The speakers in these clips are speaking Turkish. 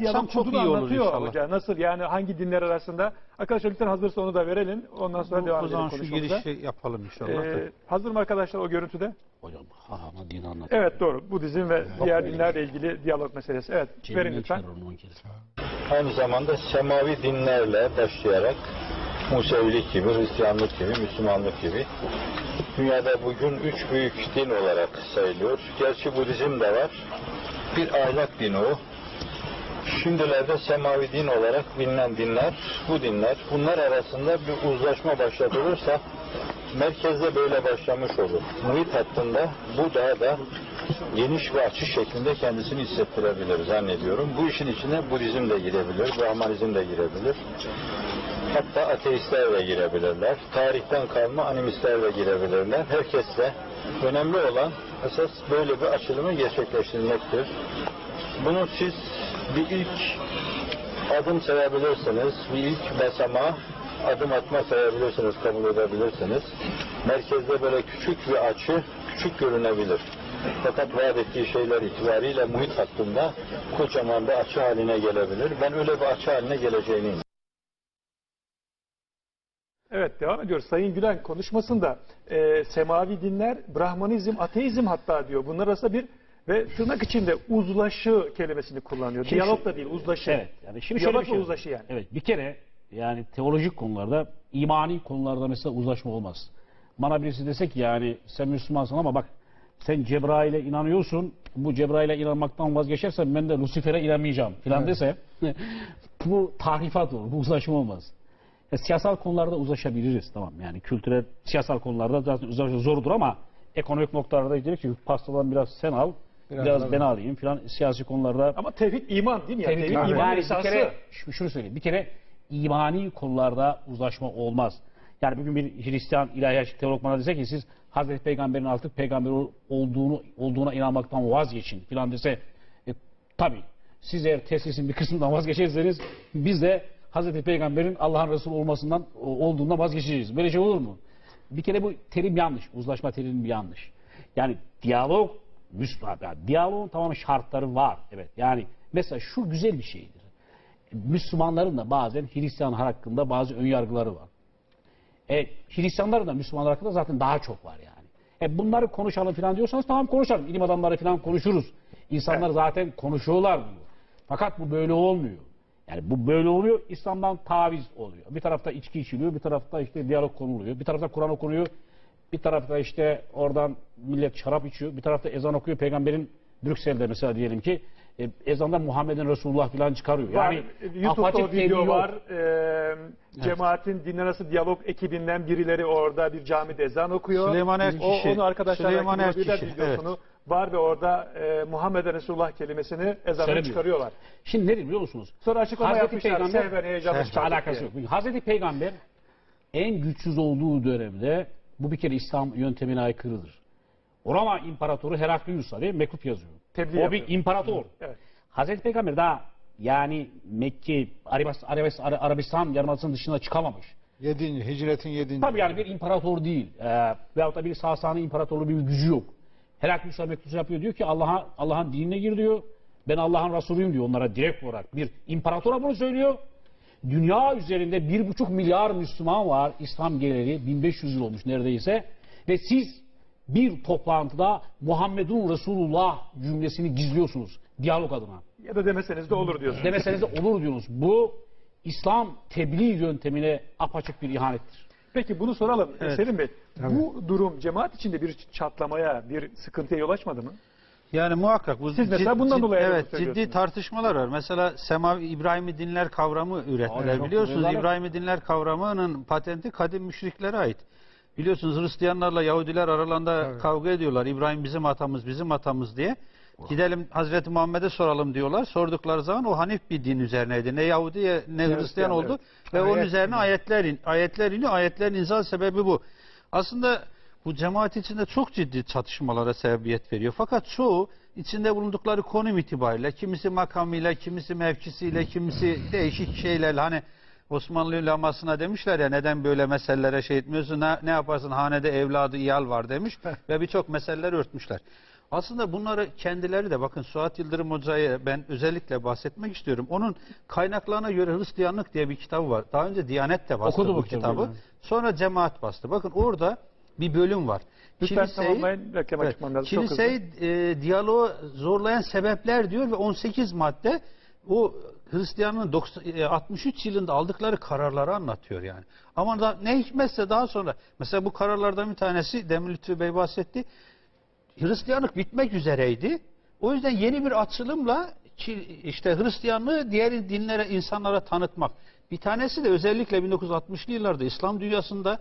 diyalog çok iyi olur anlatıyor inşallah. hoca. Nasıl yani hangi dinler arasında? Arkadaşlar lütfen hazırsa onu da verelim. Ondan sonra Bu- devam o edelim zaman şu girişi yapalım inşallah. Ee, hazır mı arkadaşlar o görüntüde? Hocam hahama din anlat. Evet doğru. Budizm ve diğer dinlerle ilgili diyalog meselesi. Evet verin lütfen. Aynı zamanda semavi dinlerle başlayarak Musevilik gibi, Hristiyanlık gibi, Müslümanlık gibi dünyada bugün üç büyük din olarak sayılıyor. Gerçi Budizm de var. Bir ahlak dini o. Şimdilerde semavi din olarak bilinen dinler, bu dinler, bunlar arasında bir uzlaşma başlatılırsa merkezde böyle başlamış olur. Muhit hattında bu daha da geniş ve açık şeklinde kendisini hissettirebilir zannediyorum. Bu işin içine Budizm de girebilir, Brahmanizm de girebilir. Hatta ateistler de girebilirler. Tarihten kalma animistler de girebilirler. Herkesle önemli olan esas böyle bir açılımı gerçekleştirmektir. Bunu siz bir ilk adım sayabilirsiniz. Bir ilk basamağa adım atma sayabilirsiniz, kabul edebilirsiniz. Merkezde böyle küçük bir açı, küçük görünebilir. Fakat vaat ettiği şeyler itibariyle muhit hattında kocaman bir açı haline gelebilir. Ben öyle bir açı haline geleceğini. Evet devam ediyoruz. Sayın Gülen konuşmasında e, semavi dinler, Brahmanizm, ateizm hatta diyor. Bunlar arasında bir ve tırnak içinde uzlaşı kelimesini kullanıyor. Şimdi Diyalog da değil, uzlaşı. Evet. Yani şimdi şöyle Diyalog bir şey uzlaşı yani. Evet. Bir kere yani teolojik konularda, imani konularda mesela uzlaşma olmaz. Bana birisi desek yani sen Müslümansın ama bak sen Cebrail'e inanıyorsun. Bu Cebrail'e inanmaktan vazgeçersen ben de Lucifer'e inanmayacağım filan dese bu tahrifat olur. Bu uzlaşma olmaz. Ya, siyasal konularda uzlaşabiliriz tamam yani kültürel siyasal konularda zaten uzlaşma zordur ama ekonomik noktalarda diyecek ki pastadan biraz sen al biraz, ben alayım filan siyasi konularda Ama tevhid iman değil mi? Yani Tevhid tevhid iman. Yani bir esası. kere şu- şunu söyleyeyim. Bir kere imani konularda uzlaşma olmaz. Yani bugün bir Hristiyan ilahiyatçı teolog bana dese ki siz Hazreti Peygamber'in artık peygamber ol- olduğunu olduğuna inanmaktan vazgeçin filan dese e, tabii siz eğer teslisin bir kısmından vazgeçerseniz biz de Hazreti Peygamber'in Allah'ın Resulü olmasından olduğundan vazgeçeceğiz. Böyle şey olur mu? Bir kere bu terim yanlış. Uzlaşma terimi yanlış. Yani diyalog Müslüman, yani diyaloğun tamam şartları var. Evet. Yani mesela şu güzel bir şeydir. Müslümanların da bazen Hristiyanlar hakkında bazı önyargıları var. E, Hristiyanların da Müslümanlar hakkında zaten daha çok var yani. E, bunları konuşalım falan diyorsanız tamam konuşalım. İlim adamları falan konuşuruz. İnsanlar zaten konuşuyorlar bunu. Fakat bu böyle olmuyor. Yani bu böyle oluyor, İslam'dan taviz oluyor. Bir tarafta içki içiliyor, bir tarafta işte diyalog konuluyor, bir tarafta Kur'an okunuyor, bir tarafta işte oradan millet şarap içiyor, bir tarafta ezan okuyor. Peygamberin Brüksel'de mesela diyelim ki e, ezanda Muhammed'in Resulullah falan çıkarıyor. Var, Yani YouTube'da o video tebliğ var. Ee, cemaatin dinler arası diyalog ekibinden birileri orada bir camide ezan okuyor. Süleyman O, Erkişi. onu arkadaşlar Süleyman Erkişi, videosunu. Var ve orada e, Muhammed Resulullah kelimesini Söylemiyor. çıkarıyorlar. Şimdi nedir biliyor musunuz? Sonra açıklama Hazreti yapmışlar. Peygamber- Sehven heyecanlı Hiç alakası diye. yok. Hazreti Peygamber en güçsüz olduğu dönemde bu bir kere İslam yöntemine aykırıdır. Roma İmparatoru Heraklius'a mi? mektup yazıyor. Tebliğ o yapıyor. bir imparator. Evet. Hazreti Peygamber daha yani Mekke, Arabistan, Arabistan, Arabistan yarımadasının dışına çıkamamış. 7. Hicretin 7. Tabii yani bir imparator değil. Ee, veyahut da bir Sasani imparatorluğu bir gücü yok. Heraklius'a mektup yapıyor diyor ki Allah'a Allah'ın dinine gir diyor. Ben Allah'ın Resulüyüm diyor onlara direkt olarak. Bir imparatora bunu söylüyor. Dünya üzerinde bir buçuk milyar Müslüman var. İslam geleli 1500 yıl olmuş neredeyse. Ve siz bir toplantıda Muhammedun Resulullah cümlesini gizliyorsunuz. Diyalog adına. Ya da demeseniz de olur diyorsunuz. Demeseniz de olur diyorsunuz. Bu İslam tebliğ yöntemine apaçık bir ihanettir. Peki bunu soralım Selim Bey. Bu durum cemaat içinde bir çatlamaya, bir sıkıntıya yol açmadı mı? Yani muhakkak bu Siz mesela bundan dolayı evet ciddi tartışmalar var. Mesela Semavi İbrahimi dinler kavramı ürettiler. Biliyorsunuz. İbrahimi dinler kavramının patenti kadim müşriklere ait. Biliyorsunuz Hristiyanlarla Yahudiler aralarında kavga ediyorlar. İbrahim bizim atamız, bizim atamız diye. Gidelim Hazreti Muhammed'e soralım diyorlar. Sordukları zaman o Hanif bir din üzerineydi. Ne Yahudi ne Hristiyan Hristiyan, oldu. evet. Ve onun Ayet üzerine ayetler, in, ayetler iniyor. Ayetlerin inzal sebebi bu. Aslında bu cemaat içinde çok ciddi çatışmalara sebebiyet veriyor. Fakat çoğu içinde bulundukları konum itibariyle kimisi makamıyla, kimisi mevkisiyle, kimisi değişik şeylerle hani Osmanlı lamasına demişler ya neden böyle meselelere şey etmiyorsun ne, ne yaparsın hanede evladı iyal var demiş ve birçok meseleleri örtmüşler. Aslında bunları kendileri de bakın Suat Yıldırım Hoca'ya ben özellikle bahsetmek istiyorum. Onun kaynaklarına göre Hristiyanlık diye bir kitabı var. Daha önce Diyanet de bastı Okudum bu kitabı, evet. Sonra cemaat bastı. Bakın orada bir bölüm var. Lütfen Kiliseyi- Evet. Kiliseyi e, diyaloğu zorlayan sebepler diyor ve 18 madde o Hristiyanlığın 90 e, 63 yılında aldıkları kararları anlatıyor yani. Ama da, ne hikmetse daha sonra mesela bu kararlardan bir tanesi Demir Lütfü Bey bahsetti. Hristiyanlık bitmek üzereydi. O yüzden yeni bir açılımla işte Hristiyanlığı diğer dinlere, insanlara tanıtmak. Bir tanesi de özellikle 1960'lı yıllarda İslam dünyasında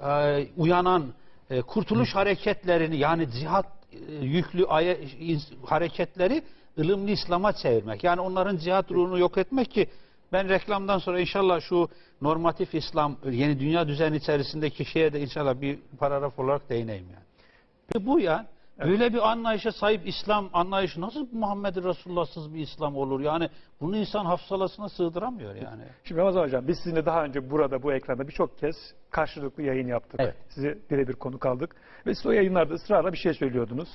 e, uyanan e, kurtuluş hareketlerini yani cihat e, yüklü aya- ins- hareketleri ılımlı İslam'a çevirmek. Yani onların cihat ruhunu yok etmek ki ben reklamdan sonra inşallah şu normatif İslam yeni dünya düzeni içerisindeki şeye de inşallah bir paragraf olarak değineyim yani. Bu ya böyle bir anlayışa sahip İslam anlayışı nasıl Muhammed Resulullah'sız bir İslam olur? Yani bunu insan hafsalasına sığdıramıyor yani. Şimdi Ramazan Hocam biz sizinle daha önce burada bu ekranda birçok kez karşılıklı yayın yaptık. Evet. Sizi birebir konuk aldık. Ve siz o yayınlarda ısrarla bir şey söylüyordunuz.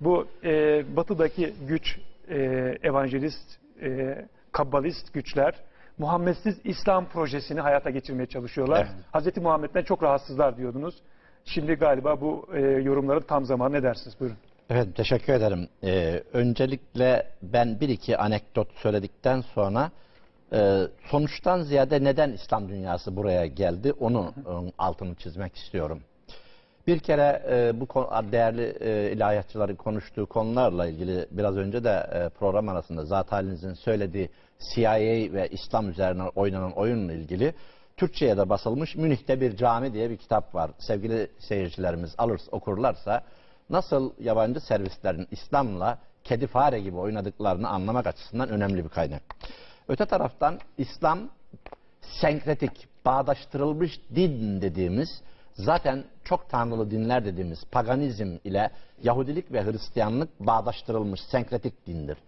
Bu e, batıdaki güç, e, evangelist, e, kabbalist güçler Muhammedsiz İslam projesini hayata geçirmeye çalışıyorlar. Evet. Hazreti Muhammed'den çok rahatsızlar diyordunuz. Şimdi galiba bu e, yorumların tam zamanı ne dersiniz? Buyurun. Evet teşekkür ederim. Ee, öncelikle ben bir iki anekdot söyledikten sonra e, sonuçtan ziyade neden İslam dünyası buraya geldi onu e, altını çizmek istiyorum. Bir kere e, bu konu- değerli e, ilahiyatçıların konuştuğu konularla ilgili biraz önce de e, program arasında zat halinizin söylediği CIA ve İslam üzerine oynanan oyunla ilgili Türkçe'ye de basılmış Münih'te bir cami diye bir kitap var. Sevgili seyircilerimiz alır okurlarsa nasıl yabancı servislerin İslam'la kedi fare gibi oynadıklarını anlamak açısından önemli bir kaynak. Öte taraftan İslam senkretik, bağdaştırılmış din dediğimiz zaten çok tanrılı dinler dediğimiz paganizm ile Yahudilik ve Hristiyanlık bağdaştırılmış senkretik dindir.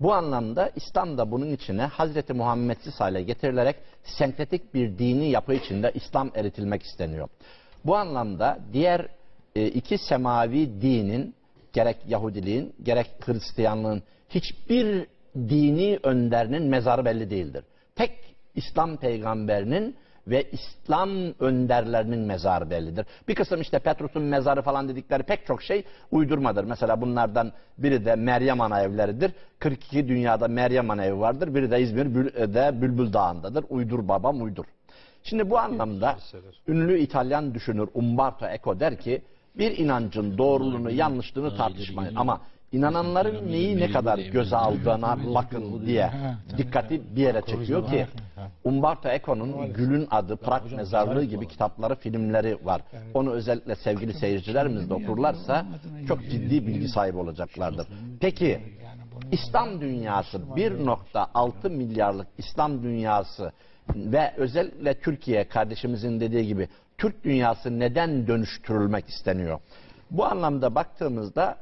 Bu anlamda İslam da bunun içine Hazreti Muhammedsiz hale getirilerek senkretik bir dini yapı içinde İslam eritilmek isteniyor. Bu anlamda diğer e, iki semavi dinin gerek Yahudiliğin gerek Hristiyanlığın hiçbir dini önderinin mezarı belli değildir. Tek İslam peygamberinin ve İslam önderlerinin mezarı bellidir. Bir kısım işte Petrus'un mezarı falan dedikleri pek çok şey uydurmadır. Mesela bunlardan biri de Meryem Ana evleridir. 42 dünyada Meryem Ana evi vardır. Biri de İzmir'de Bülbül Dağı'ndadır. Uydur babam uydur. Şimdi bu anlamda ünlü İtalyan düşünür Umberto Eco der ki bir inancın doğruluğunu yanlışlığını tartışmayın ama inananların neyi ne kadar göze aldığına bakın diye dikkati bir yere çekiyor ki Umberto Eco'nun Gül'ün adı Prag Mezarlığı gibi kitapları filmleri var. Onu özellikle sevgili seyircilerimiz de okurlarsa çok ciddi bilgi sahibi olacaklardır. Peki İslam dünyası 1.6 milyarlık İslam dünyası ve özellikle Türkiye kardeşimizin dediği gibi Türk dünyası neden dönüştürülmek isteniyor? Bu anlamda baktığımızda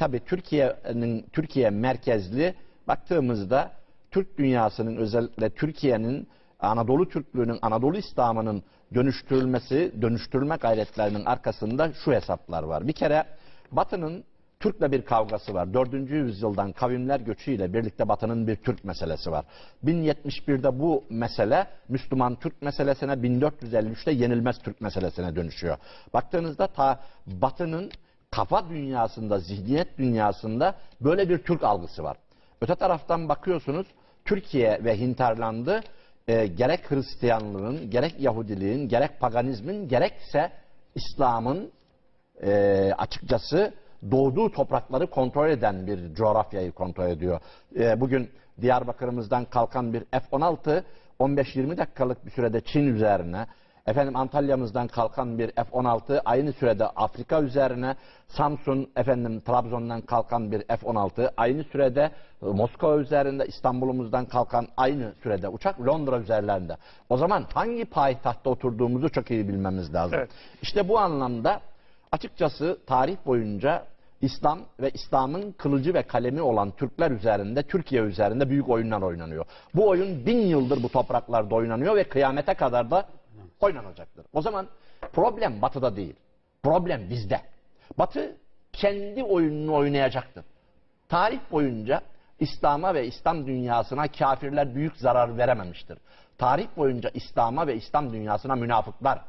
tabi Türkiye'nin Türkiye merkezli baktığımızda Türk dünyasının özellikle Türkiye'nin Anadolu Türklüğünün, Anadolu İslam'ının dönüştürülmesi, dönüştürülme gayretlerinin arkasında şu hesaplar var. Bir kere Batı'nın Türk'le bir kavgası var. 4. yüzyıldan kavimler göçüyle birlikte Batı'nın bir Türk meselesi var. 1071'de bu mesele Müslüman Türk meselesine 1453'te yenilmez Türk meselesine dönüşüyor. Baktığınızda ta Batı'nın kafa dünyasında, zihniyet dünyasında böyle bir Türk algısı var. Öte taraftan bakıyorsunuz Türkiye ve Hinterland'ı e, gerek Hristiyanlığın, gerek Yahudiliğin, gerek paganizmin, gerekse İslam'ın e, açıkçası doğduğu toprakları kontrol eden bir coğrafyayı kontrol ediyor. E, bugün Diyarbakır'ımızdan kalkan bir F-16 15-20 dakikalık bir sürede Çin üzerine, efendim Antalya'mızdan kalkan bir F-16 aynı sürede Afrika üzerine, Samsun efendim Trabzon'dan kalkan bir F-16 aynı sürede Moskova üzerinde, İstanbul'umuzdan kalkan aynı sürede uçak Londra üzerlerinde. O zaman hangi payitahtta oturduğumuzu çok iyi bilmemiz lazım. Evet. İşte bu anlamda açıkçası tarih boyunca İslam ve İslam'ın kılıcı ve kalemi olan Türkler üzerinde, Türkiye üzerinde büyük oyunlar oynanıyor. Bu oyun bin yıldır bu topraklarda oynanıyor ve kıyamete kadar da oynanacaktır. O zaman problem batıda değil. Problem bizde. Batı kendi oyununu oynayacaktır. Tarih boyunca İslam'a ve İslam dünyasına kafirler büyük zarar verememiştir. Tarih boyunca İslam'a ve İslam dünyasına münafıklar,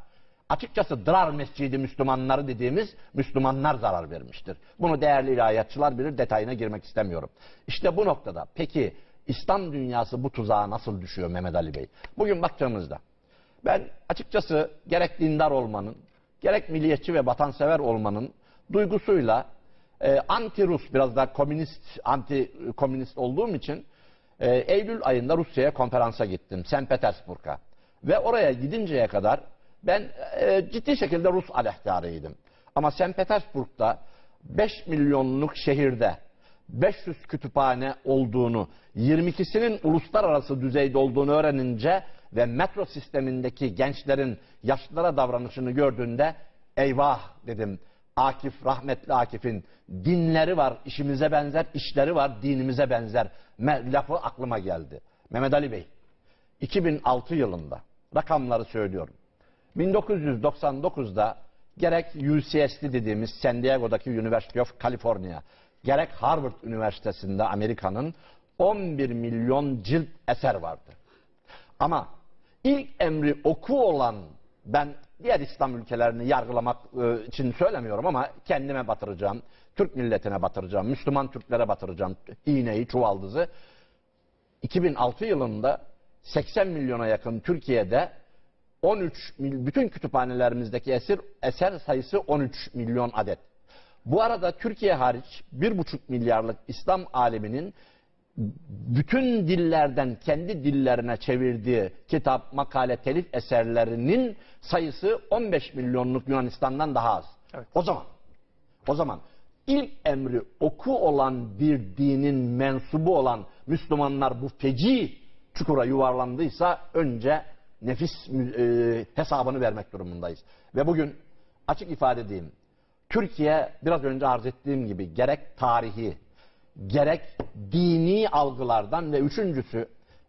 açıkçası Dırar Mescidi Müslümanları dediğimiz Müslümanlar zarar vermiştir. Bunu değerli ilahiyatçılar bilir, detayına girmek istemiyorum. İşte bu noktada peki İslam dünyası bu tuzağa nasıl düşüyor Mehmet Ali Bey? Bugün baktığımızda ben açıkçası gerek dindar olmanın, gerek milliyetçi ve vatansever olmanın duygusuyla e, anti-Rus, biraz daha komünist, anti-komünist olduğum için e, Eylül ayında Rusya'ya konferansa gittim, St. Petersburg'a. Ve oraya gidinceye kadar ben e, ciddi şekilde Rus aleyhtarıydım. Ama St. Petersburg'da 5 milyonluk şehirde 500 kütüphane olduğunu, 22'sinin uluslararası düzeyde olduğunu öğrenince ve metro sistemindeki gençlerin yaşlılara davranışını gördüğünde eyvah dedim. Akif, rahmetli Akif'in dinleri var, işimize benzer, işleri var, dinimize benzer Me- lafı aklıma geldi. Mehmet Ali Bey, 2006 yılında rakamları söylüyorum. 1999'da gerek UCSD dediğimiz San Diego'daki University of California, gerek Harvard Üniversitesi'nde Amerika'nın 11 milyon cilt eser vardı. Ama ilk emri oku olan ben diğer İslam ülkelerini yargılamak e, için söylemiyorum ama kendime batıracağım, Türk milletine batıracağım, Müslüman Türklere batıracağım iğneyi, çuvaldızı. 2006 yılında 80 milyona yakın Türkiye'de 13 mil- bütün kütüphanelerimizdeki esir eser sayısı 13 milyon adet. Bu arada Türkiye hariç 1,5 milyarlık İslam aleminin bütün dillerden kendi dillerine çevirdiği kitap, makale, telif eserlerinin sayısı 15 milyonluk Yunanistan'dan daha az. Evet. O zaman o zaman ilk emri oku olan bir dinin mensubu olan Müslümanlar bu feci çukura yuvarlandıysa önce nefis e, hesabını vermek durumundayız. Ve bugün açık ifade edeyim. Türkiye biraz önce arz ettiğim gibi gerek tarihi, gerek dini algılardan ve üçüncüsü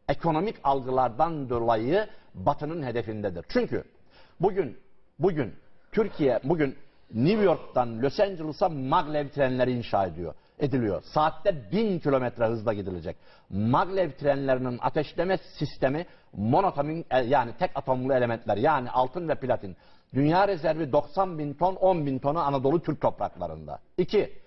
ekonomik algılardan dolayı Batı'nın hedefindedir. Çünkü bugün bugün Türkiye bugün New York'tan Los Angeles'a maglev trenleri inşa ediyor. Ediliyor. Saatte bin kilometre hızla gidilecek. Maglev trenlerinin ateşleme sistemi monotomin e, yani tek atomlu elementler yani altın ve platin. Dünya rezervi 90 bin ton 10 bin tonu Anadolu Türk topraklarında. İki,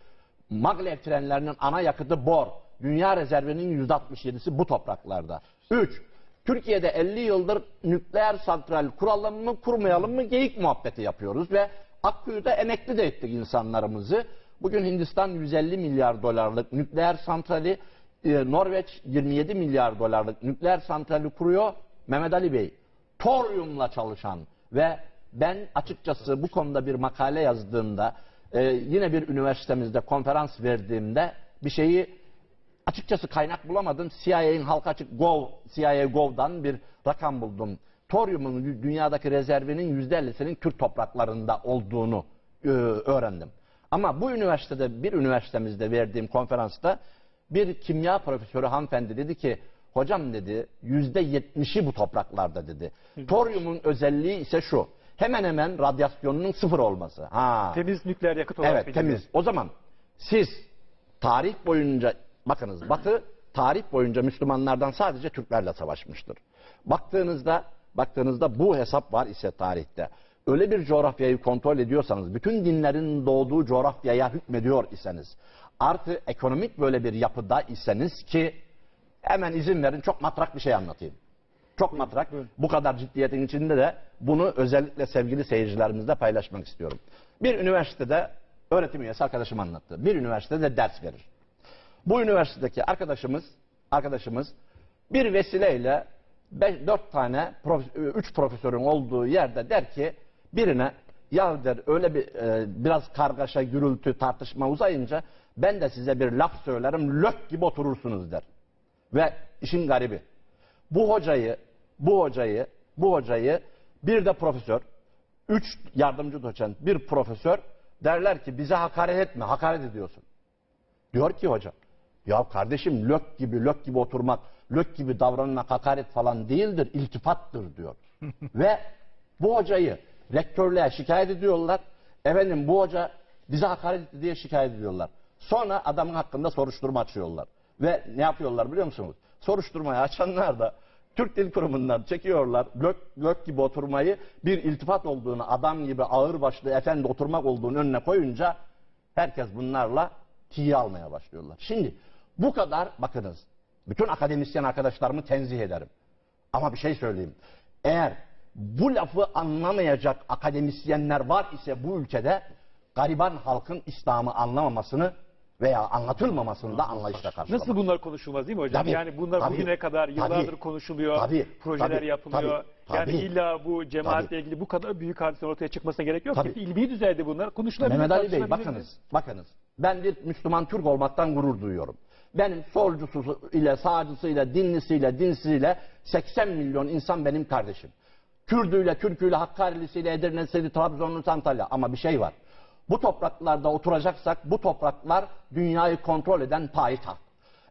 maglev trenlerinin ana yakıtı bor. Dünya rezervinin %67'si bu topraklarda. 3. Türkiye'de 50 yıldır nükleer santral kuralım mı kurmayalım mı geyik muhabbeti yapıyoruz ve Akkuyu'da emekli de ettik insanlarımızı. Bugün Hindistan 150 milyar dolarlık nükleer santrali, e, Norveç 27 milyar dolarlık nükleer santrali kuruyor. Mehmet Ali Bey, toryumla çalışan ve ben açıkçası bu konuda bir makale yazdığımda e, yine bir üniversitemizde konferans verdiğimde bir şeyi açıkçası kaynak bulamadım. CIA'nin halka açık Gov, CIA Gov'dan bir rakam buldum. Toryumun dü- dünyadaki rezervinin %50'sinin Türk topraklarında olduğunu e, öğrendim. Ama bu üniversitede bir üniversitemizde verdiğim konferansta bir kimya profesörü hanımefendi dedi ki hocam dedi %70'i bu topraklarda dedi. Toryumun özelliği ise şu. Hemen hemen radyasyonunun sıfır olması. Ha. Temiz nükleer yakıt olarak Evet biliniyor. temiz. O zaman siz tarih boyunca bakınız Batı tarih boyunca Müslümanlardan sadece Türklerle savaşmıştır. Baktığınızda baktığınızda bu hesap var ise tarihte. Öyle bir coğrafyayı kontrol ediyorsanız, bütün dinlerin doğduğu coğrafyaya hükmediyor iseniz, artı ekonomik böyle bir yapıda iseniz ki hemen izin verin çok matrak bir şey anlatayım. Çok matrak. Bu kadar ciddiyetin içinde de bunu özellikle sevgili seyircilerimizle paylaşmak istiyorum. Bir üniversitede öğretim üyesi arkadaşım anlattı. Bir üniversitede ders verir. Bu üniversitedeki arkadaşımız arkadaşımız bir vesileyle 4 tane, 3 profesörün olduğu yerde der ki birine ya der öyle bir e, biraz kargaşa, gürültü, tartışma uzayınca ben de size bir laf söylerim, lök gibi oturursunuz der. Ve işin garibi. Bu hocayı, bu hocayı, bu hocayı bir de profesör, üç yardımcı doçent, bir profesör derler ki bize hakaret etme, hakaret ediyorsun. Diyor ki hoca, ya kardeşim lök gibi lök gibi oturmak, lök gibi davranmak hakaret falan değildir, iltifattır diyor. Ve bu hocayı rektörlüğe şikayet ediyorlar. Efendim bu hoca Bize hakaret etti diye şikayet ediyorlar. Sonra adamın hakkında soruşturma açıyorlar. Ve ne yapıyorlar biliyor musunuz? Soruşturmayı açanlar da Türk Dil Kurumu'ndan çekiyorlar. Gök, gök gibi oturmayı bir iltifat olduğunu, adam gibi ağırbaşlı efendi oturmak olduğunu önüne koyunca herkes bunlarla tiye almaya başlıyorlar. Şimdi bu kadar bakınız. Bütün akademisyen arkadaşlarımı tenzih ederim. Ama bir şey söyleyeyim. Eğer bu lafı anlamayacak akademisyenler var ise bu ülkede gariban halkın İslam'ı anlamamasını veya anlatılmamasını da anlayışla karşılamak. Nasıl bunlar konuşulmaz değil mi hocam? Tabii, yani bunlar tabii, bugüne kadar yıllardır tabii, konuşuluyor, tabii, projeler tabii, yapılıyor. tabii, yani tabii. illa bu cemaatle Tabii. ilgili bu kadar büyük hadisenin ortaya çıkmasına gerek yok. Tabii. ki. İlmi düzeyde bunlar konuşulabilir. Mehmet Ali Bey bakınız, bakınız. Ben bir Müslüman Türk olmaktan gurur duyuyorum. Benim solcusu ile, sağcısıyla, dinlisiyle, dinsiyle 80 milyon insan benim kardeşim. Kürdüyle, Türküyle, Hakkari'lisiyle, Edirne'siyle, Trabzon'lu, Antalya. Ama bir şey var. Bu topraklarda oturacaksak bu topraklar dünyayı kontrol eden payitaht.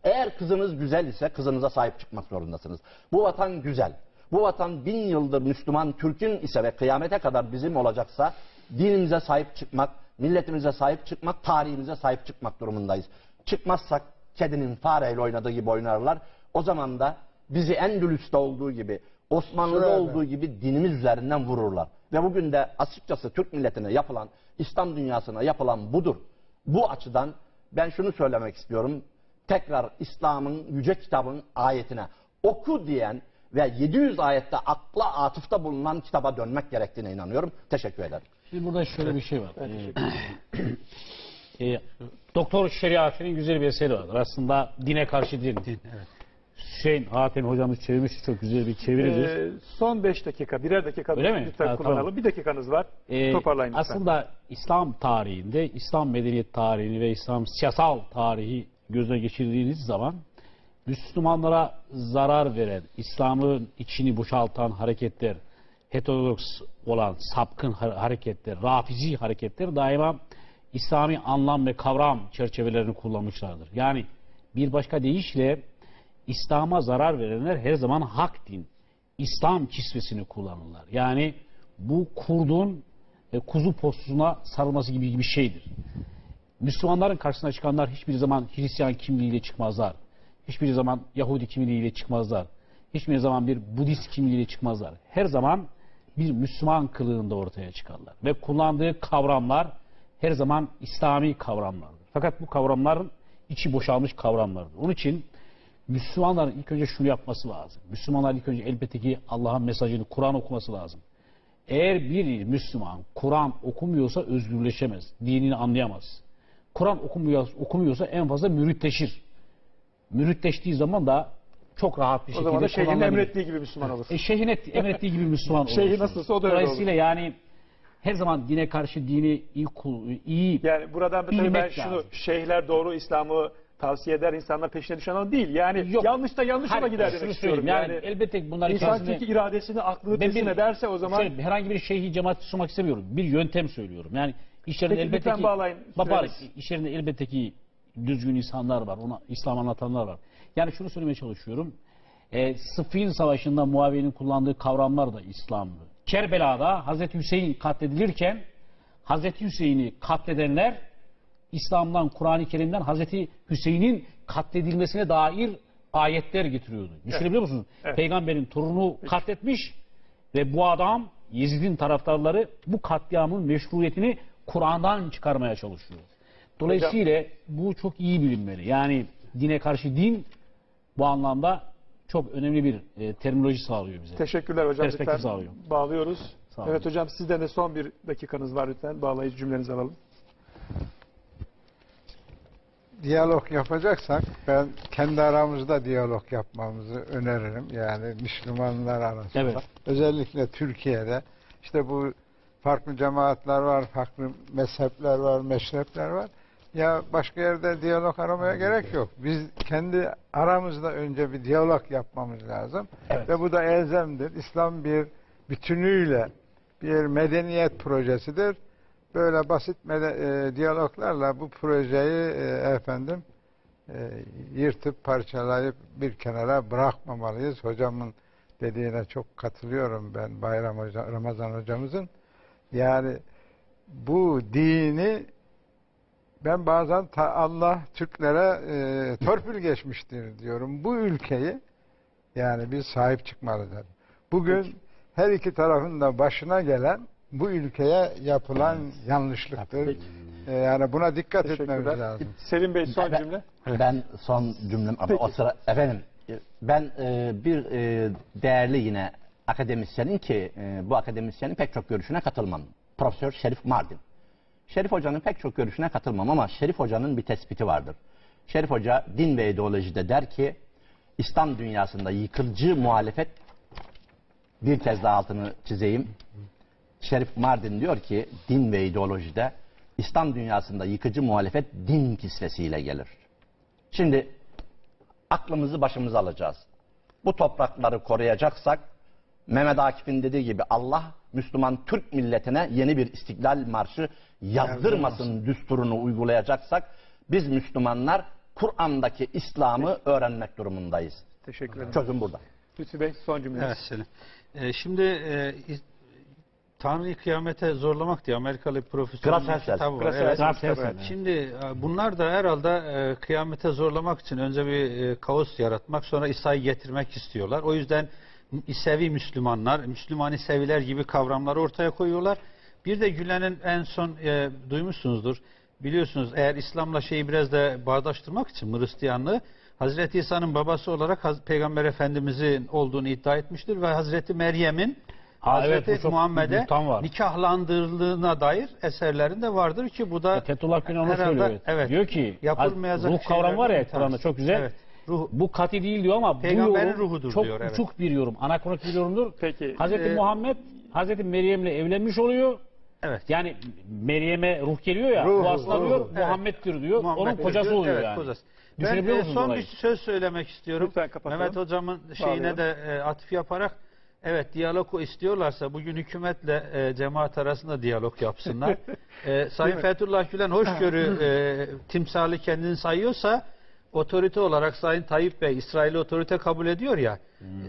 Eğer kızınız güzel ise kızınıza sahip çıkmak zorundasınız. Bu vatan güzel. Bu vatan bin yıldır Müslüman Türk'ün ise ve kıyamete kadar bizim olacaksa dinimize sahip çıkmak, milletimize sahip çıkmak, tarihimize sahip çıkmak durumundayız. Çıkmazsak kedinin fareyle oynadığı gibi oynarlar. O zaman da bizi Endülüs'te olduğu gibi, Osmanlı'da olduğu gibi dinimiz üzerinden vururlar. Ve bugün de açıkçası Türk milletine yapılan, İslam dünyasına yapılan budur. Bu açıdan ben şunu söylemek istiyorum. Tekrar İslam'ın yüce kitabın ayetine oku diyen ve 700 ayette akla atıfta bulunan kitaba dönmek gerektiğine inanıyorum. Teşekkür ederim. Şimdi burada şöyle bir şey var. Ee, e, Doktor Şeriatinin güzel bir eseri vardır. Aslında dine karşı din. evet. Hüseyin Hatem hocamız çevirmiş. Çok güzel bir çeviridir. Ee, son 5 dakika, birer dakika Öyle mi? lütfen Ha, kullanalım. tamam. Bir dakikanız var. Ee, Toparlayın lütfen. Aslında İslam tarihinde, İslam medeniyet tarihini ve İslam siyasal tarihi gözden geçirdiğiniz zaman Müslümanlara zarar veren, İslam'ın içini boşaltan hareketler, heterodoks olan sapkın ha- hareketler, rafizi hareketler daima İslami anlam ve kavram çerçevelerini kullanmışlardır. Yani bir başka deyişle İslam'a zarar verenler her zaman hak din, İslam kisvesini kullanırlar. Yani bu kurdun e, kuzu postusuna sarılması gibi bir şeydir. Müslümanların karşısına çıkanlar hiçbir zaman Hristiyan kimliğiyle çıkmazlar. Hiçbir zaman Yahudi kimliğiyle çıkmazlar. Hiçbir zaman bir Budist kimliğiyle çıkmazlar. Her zaman bir Müslüman kılığında ortaya çıkarlar. Ve kullandığı kavramlar her zaman İslami kavramlardır. Fakat bu kavramların içi boşalmış kavramlardır. Onun için Müslümanların ilk önce şunu yapması lazım. Müslümanlar ilk önce elbette ki Allah'ın mesajını Kur'an okuması lazım. Eğer bir Müslüman Kur'an okumuyorsa özgürleşemez. Dinini anlayamaz. Kur'an okumuyor, okumuyorsa en fazla müritleşir. Müritleştiği zaman da çok rahat bir o şekilde zaman da şeyhin kullanılabilir. emrettiği gibi Müslüman olur. E, şeyhin et- emrettiği gibi Müslüman olur. Şeyhi nasılsa o da öyle Dolayısıyla yani her zaman dine karşı dini iyi, kul- iyi Yani buradan Bilmek ben şunu lazım. şeyhler doğru İslam'ı tavsiye eder insanlar peşine düşen o değil. Yani Yok. yanlış da yanlış yola Hayır, gider şunu demek söyleyeyim. istiyorum. Yani, Yani, elbette ki bunlar insan içerisinde çünkü iradesini, aklını Ben teslim bir- ederse o zaman Şöyle, herhangi bir şeyhi cemaati sunmak istemiyorum. Bir yöntem söylüyorum. Yani işlerinde Peki, elbette lütfen ki bağlayın. Baba, Süreniz. işlerinde elbette ki düzgün insanlar var. Ona İslam anlatanlar var. Yani şunu söylemeye çalışıyorum. E, Sıffin Savaşı'nda Muaviye'nin kullandığı kavramlar da İslam'dı. Kerbela'da Hazreti Hüseyin katledilirken Hazreti Hüseyin'i katledenler İslam'dan, Kur'an-ı Kerim'den Hazreti Hüseyin'in katledilmesine dair ayetler getiriyordu. Düşünebiliyor musunuz? Evet. Peygamberin torunu katletmiş ve bu adam Yezid'in taraftarları bu katliamın meşruiyetini Kur'an'dan çıkarmaya çalışıyor. Dolayısıyla bu çok iyi bilinmeli. Yani dine karşı din bu anlamda çok önemli bir e, terminoloji sağlıyor bize. teşekkürler hocam. Perspektif Lütfen sağlıyor. bağlıyoruz. Sağ olun. Evet hocam sizden de son bir dakikanız var lütfen. Bağlayıcı cümlenizi alalım. Diyalog yapacaksak ben kendi aramızda diyalog yapmamızı öneririm. Yani Müslümanlar arasında. Evet. Özellikle Türkiye'de işte bu farklı cemaatler var, farklı mezhepler var, meşrepler var. Ya başka yerde diyalog aramaya gerek yok. Biz kendi aramızda önce bir diyalog yapmamız lazım. Evet. Ve bu da elzemdir. İslam bir bütünüyle bir medeniyet projesidir. Böyle basit mede- e, diyaloglarla bu projeyi e, efendim e, yırtıp parçalayıp bir kenara bırakmamalıyız. Hocamın dediğine çok katılıyorum ben Bayram Hoca, Ramazan hocamızın. Yani bu dini Ben bazen ta- Allah Türklere e, torpil geçmiştir diyorum. Bu ülkeyi yani biz sahip çıkmalı derim. Bugün her iki tarafın da başına gelen bu ülkeye yapılan yanlışlıktır. E, yani buna dikkat etmemiz lazım. Selim Bey son Ben- cümle. Ben son cümlem ama Peki. o sıra efendim ben e, bir e, değerli yine akademisyenin ki e, bu akademisyenin pek çok görüşüne katılmam. Profesör Şerif Mardin. Şerif Hoca'nın pek çok görüşüne katılmam ama Şerif Hoca'nın bir tespiti vardır. Şerif Hoca din ve ideolojide der ki İslam dünyasında yıkıcı muhalefet bir kez daha altını çizeyim. Şerif Mardin diyor ki din ve ideolojide İslam dünyasında yıkıcı muhalefet din kisvesiyle gelir. Şimdi aklımızı başımıza alacağız. Bu toprakları koruyacaksak Mehmet Akif'in dediği gibi Allah Müslüman Türk milletine yeni bir istiklal marşı yazdırmasın düsturunu uygulayacaksak biz Müslümanlar Kur'an'daki İslam'ı öğrenmek durumundayız. Teşekkür ederim. Çözüm burada. Lütfü Bey son cümle. Evet. Ee, şimdi e, Tanrı'yı kıyamete zorlamak diye Amerikalı bir profesörün bir Grasensel. kitabı var. Evet. Grasensel. Şimdi e, bunlar da herhalde e, kıyamete zorlamak için önce bir e, kaos yaratmak sonra İsa'yı getirmek istiyorlar. O yüzden İsevi Müslümanlar, Müslümani seviler gibi kavramları ortaya koyuyorlar. Bir de Gülen'in en son e, duymuşsunuzdur. Biliyorsunuz eğer İslam'la şeyi biraz da bağdaştırmak için Hristiyanlığı Hazreti İsa'nın babası olarak Peygamber Efendimizin olduğunu iddia etmiştir ve Hazreti Meryem'in Ha, evet, Hazreti çok Muhammed'e nikahlandırıldığına dair eserlerinde vardır ki bu da Fethullah Gülen onu söylüyor. Evet. evet. Diyor ki ruh kavramı var ya Kur'an'da çok güzel. Evet. Ruh, Bu kati değil diyor ama bu yorum ruhudur çok diyor, evet. uçuk bir yorum. Anakronik bir yorumdur. Peki. Hazreti Ee, Muhammed Hazreti Meryem'le evlenmiş oluyor. evet. Yani Meryem'e ruh geliyor ya. Ruhu, bu aslında diyor Evet. Muhammed'dir diyor. Muhammed onun kocası diyor, oluyor evet, yani. kocası. Ben e, son olayı? bir söz söylemek istiyorum. Mehmet Hocam'ın şeyine de e, atıf yaparak evet diyalog istiyorlarsa bugün hükümetle e, cemaat arasında diyalog yapsınlar. e, Sayın Fethullah Gülen hoşgörü e, timsali kendini sayıyorsa otorite olarak Sayın Tayyip Bey İsrail'i otorite kabul ediyor ya.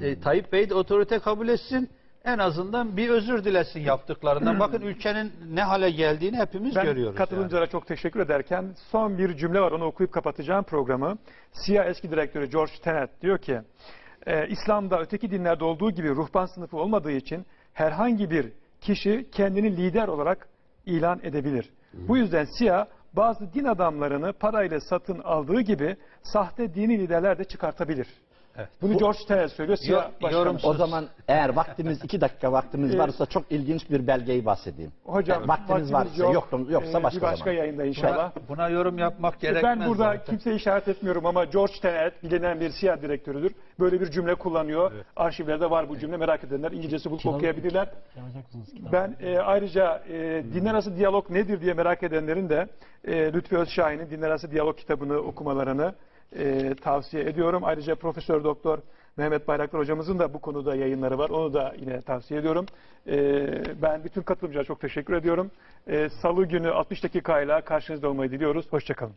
E, Tayyip Bey de otorite kabul etsin. En azından bir özür dilesin yaptıklarından. Bakın ülkenin ne hale geldiğini hepimiz Ben görüyoruz. yani. katılımcılara çok teşekkür ederken son bir cümle var onu okuyup kapatacağım programı. SİA eski direktörü George Tenet diyor ki e, İslam'da öteki dinlerde olduğu gibi ruhban sınıfı olmadığı için herhangi bir kişi kendini lider olarak ilan edebilir. Bu yüzden SİA bazı din adamlarını parayla satın aldığı gibi sahte dini liderler de çıkartabilir. Evet. Bunu George Tenet söylüyor. SİA Yor- Başkanı. yorum- O zaman eğer vaktimiz iki dakika vaktimiz Evet. varsa çok ilginç bir belgeyi bahsedeyim. Hocam Yani vaktiniz vaktimiz varsa yok. yok, yoksa Ee, başka bir başka zaman. yayında inşallah. Buna yorum yapmak gerekmez. Ben burada zaten. kimseyi işaret etmiyorum ama George Tenet bilinen bir siyah direktörüdür. Böyle bir cümle kullanıyor. Arşivlerde var bu cümle merak edenler İngilizcesi bulup okuyabilirler. Ben e, ayrıca e, dinler arası diyalog nedir diye merak edenlerin de e, Lütfi Özşahin'in dinler arası diyalog kitabını okumalarını e, tavsiye ediyorum. Ayrıca Profesör Doktor Mehmet Bayraktar hocamızın da bu konuda yayınları var. Onu da yine tavsiye ediyorum. E, ben bütün katılımcılara çok teşekkür ediyorum. E, Salı günü 60 dakikayla karşınızda olmayı diliyoruz. Hoşçakalın.